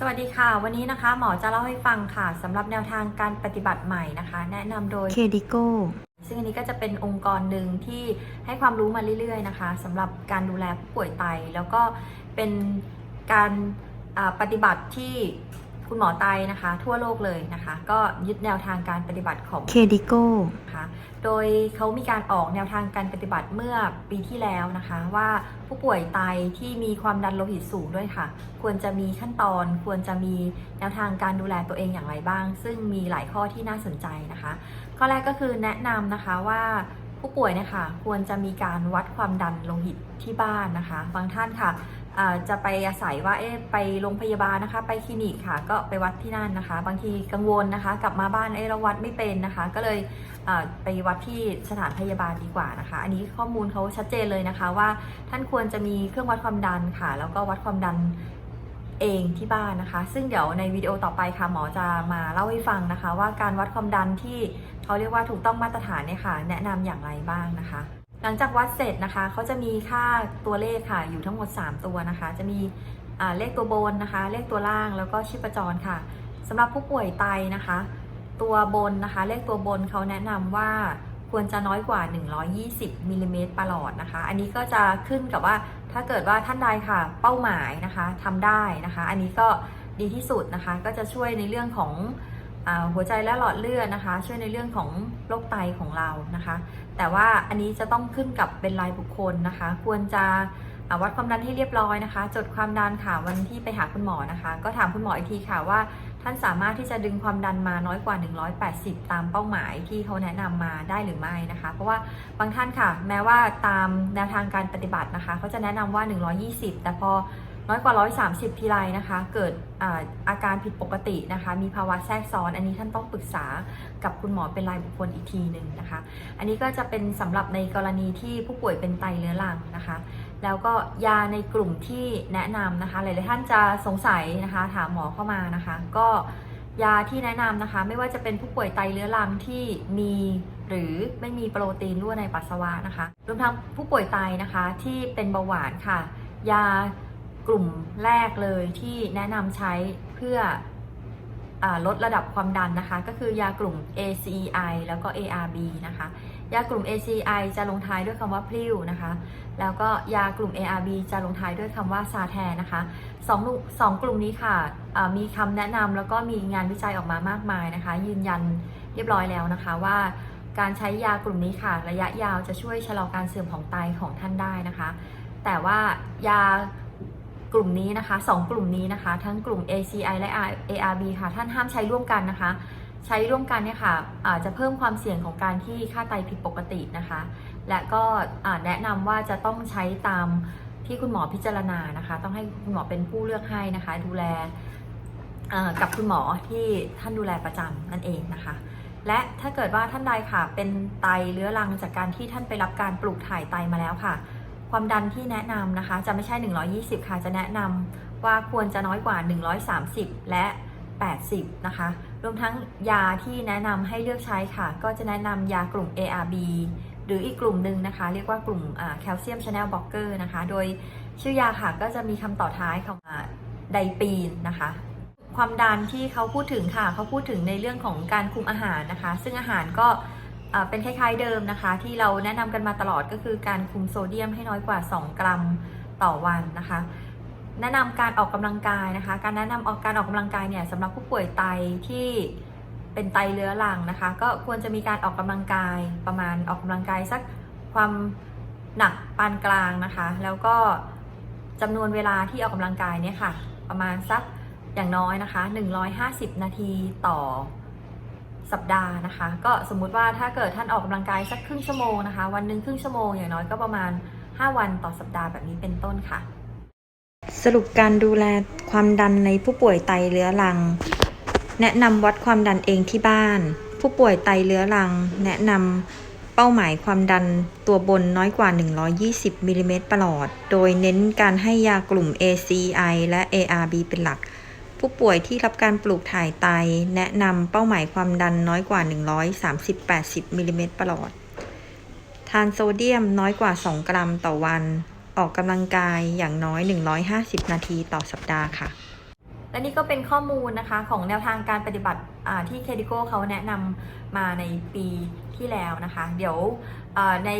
สวัสดีค่ะ วันนี้นะคะหมอจะเล่าให้ฟังค่ะสำหรับแนวทางการปฏิบัติใหม่นะคะ แนะนำโดย เคดิโก้ซึ่งอันนี้ก็จะเป็นองค์กรหนึ่งที่ให้ความรู้มาเรื่อยๆนะคะสำหรับการดูแลผู้ป่วยไต แล้วก็เป็นการอ่าปฏิบัติที่ คุณหมอไตนะคะ ทั่วโลกเลยนะคะ ก็ยึดแนวทางการปฏิบัติของเคดิโก้นะคะโดยเขามีการออกแนวทางการปฏิบัติเมื่อปีที่แล้วนะคะ ว่าผู้ป่วยไตที่มีความดันโลหิตสูงด้วยค่ะ ควรจะมีขั้นตอนควรจะมีแนวทางการดูแลตัวเองอย่างไรบ้าง ซึ่งมีหลายข้อที่น่าสนใจนะคะ ข้อแรกก็คือแนะนำนะคะว่าผู้ป่วยเนี่ยค่ะควรจะมีการวัดความดันโลหิตที่บ้านนะคะ บางท่านค่ะอ่า จะไปอาศัยว่าเอ๊ะไปโรงพยาบาลนะคะ ไปคลินิกค่ะ ก็ไปวัดที่นั่นนะคะ บางทีกังวลนะคะ กลับมาบ้านเอ๊ะเราวัดไม่เป็นนะคะ ก็เลยไปวัดที่สถานพยาบาลดีกว่านะคะ อันนี้ข้อมูลเขาชัดเจนเลยนะคะ ว่าท่านควรจะมีเครื่องวัดความดันค่ะ แล้วก็วัดความดันเองที่บ้านนะคะ ซึ่งเดี๋ยวในวิดีโอต่อไปค่ะหมอจะมาเล่าให้ฟังนะคะ ว่าการวัดความดันที่เขาเรียกว่าถูกต้องมาตรฐานเนี่ยค่ะ แนะนำอย่างไรบ้างนะคะ หลังจากวัดเสร็จนะคะเขาจะมีค่าตัวเลขค่ะ อยู่ทั้งหมด 3 ตัวนะคะ จะมีเลขตัวบนนะคะ เลขตัวล่างแล้วก็ชีพจรค่ะสำหรับผู้ป่วยไตนะคะ ตัวบนนะคะ เลขตัวบนเขาแนะนำว่าควรจะน้อยกว่า 120มิลลิเมตรประหลอดนะคะ อันนี้ก็จะขึ้นกับว่าถ้าเกิดว่าท่านใดค่ะ เป้าหมายนะคะทำได้นะคะ อันนี้ก็ดีที่สุดนะคะ ก็จะช่วยในเรื่องของ หัวใจและหลอดเลือดนะคะ ช่วยในเรื่องของโรคไตของเรานะคะ แต่ว่าอันนี้จะต้องขึ้นกับเป็นรายบุคคลนะคะ ควรจะวัดความดันให้เรียบร้อยนะคะ จดความดันค่ะวันที่ไปหาคุณหมอนะคะ ก็ถามคุณหมออีกทีค่ะว่าท่านสามารถที่จะดึงความดันมาน้อยกว่า 180 ตามเป้าหมายที่เขาแนะนำมาได้หรือไม่นะคะ เพราะว่าบางท่านค่ะ แม้ว่าตามแนวทางการปฏิบัตินะคะเขาจะแนะนำว่า 120 แต่พอ น้อยกว่า 130 ทีไรนะคะ เกิดอาอาการผิดปกตินะคะ มีภาวะแทรกซ้อน อันนี้ท่านต้องปรึกษากับคุณหมอเป็นรายบุคคลอีกทีหนึ่งนะคะ อันนี้ก็จะเป็นสำหรับในกรณีที่ผู้ป่วยเป็นไตเรื้อรังนะคะ แล้วก็ยาในกลุ่มที่แนะนำนะคะ หลายๆท่านจะสงสัยนะคะถามหมอเข้ามานะคะ ก็ยาที่แนะนำนะคะ ไม่ว่าจะเป็นผู้ป่วยไตเรื้อรังที่มีหรือไม่มีโปรตีนรั่วในปัสสาวะนะคะ รวมทั้งผู้ป่วยไตนะคะที่เป็นเบาหวานค่ะ ยา กลุ่มแรกเลยที่แนะนำใช้เพื่ออลดระดับความดันนะคะ ก็คือยากลุ่ม ACEI แล้วก็ ARB นะคะ ยากลุ่ม acei จะลงท้ายด้วยคำว่าพลิ้วนะคะ แล้วก็ยากลุ่ม ARB จะลงท้ายด้วยคำว่าซาแทนนะคะสองสองกลุ่มนี้ค่ะมีคำแนะนำแล้วก็มีงานวิจัยออกมามากมายนะคะ ยืนยันเรียบร้อยแล้วนะคะว่าการใช้ยากลุ่มนี้ค่ะ ระยะยาวจะช่วยชะลอการเสื่อมของไตของท่านได้นะคะ แต่ว่ายา กลุ่มนี้นะคะสองกลุ่มนี้นะคะ ทั้งกลุ่ม ACI และ ARB ค่ะ ท่านห้ามใช้ร่วมกันนะคะ ใช้ร่วมกันเนี่ยค่ะอาจจะเพิ่มความเสี่ยงของการที่ค่าไตผิดปกตินะคะ และก็แนะนำว่าจะต้องใช้ตามที่คุณหมอพิจารณานะคะ ต้องให้คุณหมอเป็นผู้เลือกให้นะคะ ดูแลกับคุณหมอที่ท่านดูแลประจำนั่นเองนะคะ และถ้าเกิดว่าท่านใดค่ะเป็นไตเรื้อรังจากการที่ท่านไปรับการปลูกถ่ายไตมาแล้วค่ะ ความดันที่แนะนำนะคะ จะไม่ใช่ 120 ค่ะ จะแนะนำว่าควรจะน้อยกว่า 130 และ 80 นะคะ รวมทั้งยาที่แนะนำให้เลือกใช้ค่ะ ก็จะแนะนำยากลุ่ม ARB หรืออีกกลุ่มหนึ่งนะคะ เรียกว่ากลุ่มแคลเซียมชาแนลบล็อกเกอร์นะคะ โดยชื่อยาค่ะก็จะมีคำต่อท้ายของไดปีนนะคะ ความดันที่เขาพูดถึงค่ะ เขาพูดถึงในเรื่องของการคุมอาหารนะคะ ซึ่งอาหารก็ เป็นคล้ายๆเดิมนะคะ ที่เราแนะนำกันมาตลอดก็คือการคุมโซเดียมให้น้อยกว่า 2 กรัมต่อวันนะคะ แนะนำการออกกำลังกายนะคะ การแนะนำออกการออกกำลังกายเนี่ยสำหรับผู้ป่วยไตที่เป็นไตเรื้อรังนะคะ ก็ควรจะมีการออกกำลังกายประมาณออกกำลังกายสักความหนักปานกลางนะคะ แล้วก็จำนวนเวลาที่ออกกำลังกายเนี่ยค่ะ ประมาณสักอย่างน้อยนะคะ 150 นาทีต่อ สัปดาห์นะคะ ก็สมมุติว่าถ้าเกิดท่านออกกำลังกายสักครึ่งชั่วโมงนะคะ วันหนึ่งครึ่งชั่วโมงอย่างน้อยก็ประมาณ 5 วันต่อสัปดาห์แบบนี้เป็นต้นค่ะ สรุปการดูแลความดันในผู้ป่วยไตเรื้อรัง แนะนำวัดความดันเองที่บ้าน ผู้ป่วยไตเรื้อรัง แนะนำเป้าหมายความดันตัวบนน้อยกว่า 120มิลลิเมตรประหลอด โดยเน้นการให้ยากลุ่ม ACI และ ARB เป็นหลัก ผู้ป่วยที่รับการปลูกถ่ายไต แนะนำเป้าหมายความดันน้อยกว่า 130-80มิลลิเมตรประหลอด ทานโซเดียมน้อยกว่า 2 กรัมต่อวัน ออกกำลังกายอย่างน้อย 150 นาทีต่อสัปดาห์ค่ะ และนี่ก็เป็นข้อมูลนะคะของแนวทางการปฏิบัติที่เคดิโกเขาแนะนำมาในปีที่แล้วนะคะ เดี๋ยวใน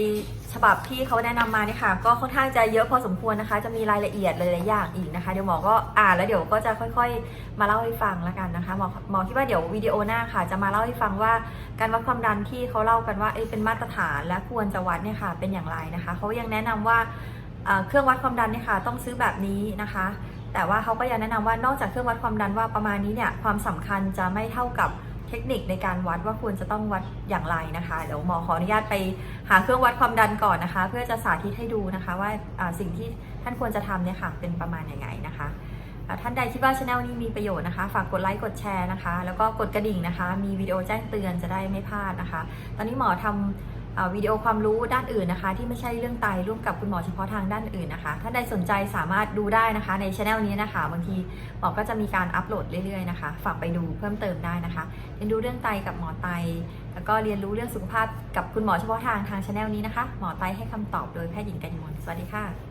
ฉบับที่เขาแนะนำมาเนี่ยค่ะ ก็ค่อนข้างจะเยอะพอสมควรนะคะ จะมีรายละเอียดหลายๆอย่างอีกนะคะ เดี๋ยวหมอก็อ่านแล้วเดี๋ยวก็จะค่อยๆ มาเล่าให้ฟังแล้วกันนะคะหมอหมอคิดว่าเดี๋ยววิดีโอหน้าค่ะ จะมาเล่าให้ฟังว่าการวัดความดันที่เขาเล่ากันว่าเอ้เป็นมาตรฐานและควรจะวัดเนี่ยค่ะเป็นอย่างไรนะคะเขายังแนะนำว่า เครื่องวัดความดันเนี่ยค่ะต้องซื้อแบบนี้นะคะ แต่ว่าเขาก็ยังแนะนำว่านอกจากเครื่องวัดความดันว่าประมาณนี้เนี่ยความสำคัญจะไม่เท่ากับเทคนิคในการวัดว่าควรจะต้องวัดอย่างไรนะคะเดี๋ยวหมอขออนุญาตไปหาเครื่องวัดความดันก่อนนะคะ เพื่อจะสาธิตให้ดูนะคะว่าสิ่งที่ท่านควรจะทำเนี่ยค่ะเป็นประมาณยังไงนะคะท่านใดคิดว่าช anel นี้มีประโยชน์นะคะ ฝากกดไลค์กดแชร์นะคะ แล้วก็กดกระดิ่งนะคะ มีวิดีโอแจ้งเตือนจะได้ไม่พลาดนะคะ ตอนนี้หมอทำอ่า วิดีโอความรู้ด้านอื่นนะคะ ที่ไม่ใช่เรื่องไตร่วมกับคุณหมอเฉพาะทางด้านอื่นนะคะ ถ้าใดสนใจสามารถดูได้นะคะ ในช anel นี้นะคะ บางทีหมอก็จะมีการอัปโหลดเรื่อยๆนะคะ ฝากไปดูเพิ่มเติมได้นะคะเรียนรู้เรื่องไตกับหมอไต แล้วก็เรียนรู้เรื่องสุขภาพกับคุณหมอเฉพาะทางทางช anel นี้นะคะ หมอไตให้คำตอบโดยแพทย์หญิงกัญญมลสวัสดีค่ะ